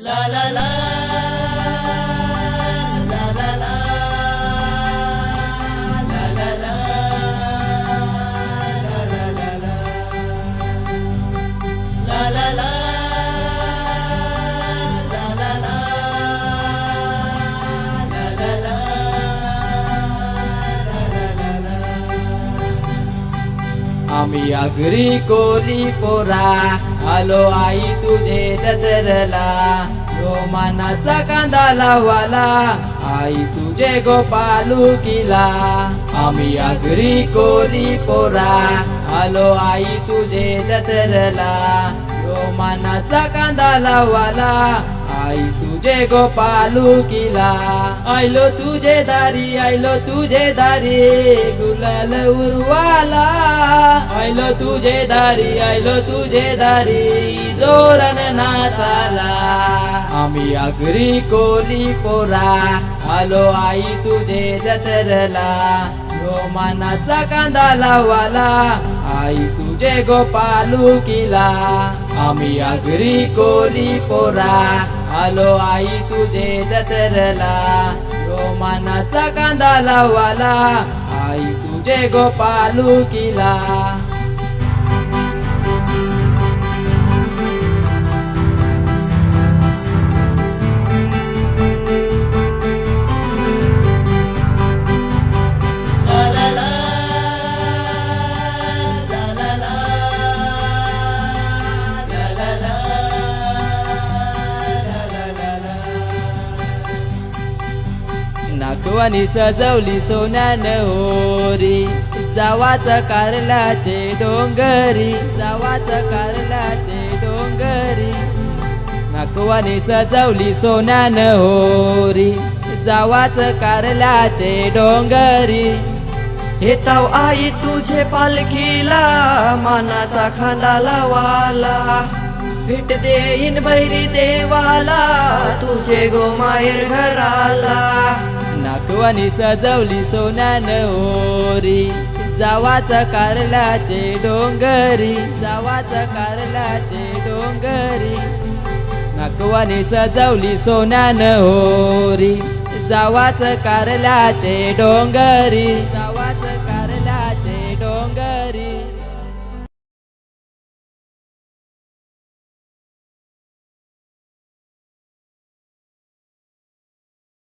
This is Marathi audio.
La la la. आम्ही अगरी कोली पोरा. आलो आई तुझे दतरला रोमानाचा कांदा लावाला. आई तुझे गोपालू किला. आम्ही अगरी कोली पोरा. आलो आई तुझे दतरला रोमानाचा कांदा लावाला. आई तुझे गोपालू किला. आयलो तुझे दारी आयलो तुझे दारी. गुलाल उरवाला. आयलो तुझे दारी आयलो तुझे दारी जोरन नाताला आम्ही अगरी कोली पोरा आलो आई तुझे जतरला. रोमानाचा कांदा लावाला आई तुझे गोपालू किला आम्ही अगरी कोली पोरा आलो आई तुझे जतरला. रोमानाचा कांदा लावाला आई तुझे गोपालू किला नागवानी सजवली सोन्यान होरी. जावाच कारलाचे डोंगरी जावाच कारलाचे डोंगरी. नागवानी सजवली सोन्यान होरी. जावाच कारलाचे डोंगरी. येताव आई तुझे पालखीला मानाचा खांदा लावाला. भेट देईन बैरी देवाला तुझे गोमायर घराला. नागवानी सजवली सोनान ओरी जावाच कारलाचे डोंगरी जावाच कारलाचे डोंगरी. नागवानी सजवली सोनान होरी. जावाच कारलाचे डोंगरी जावाच कारलाचे डोंगरी.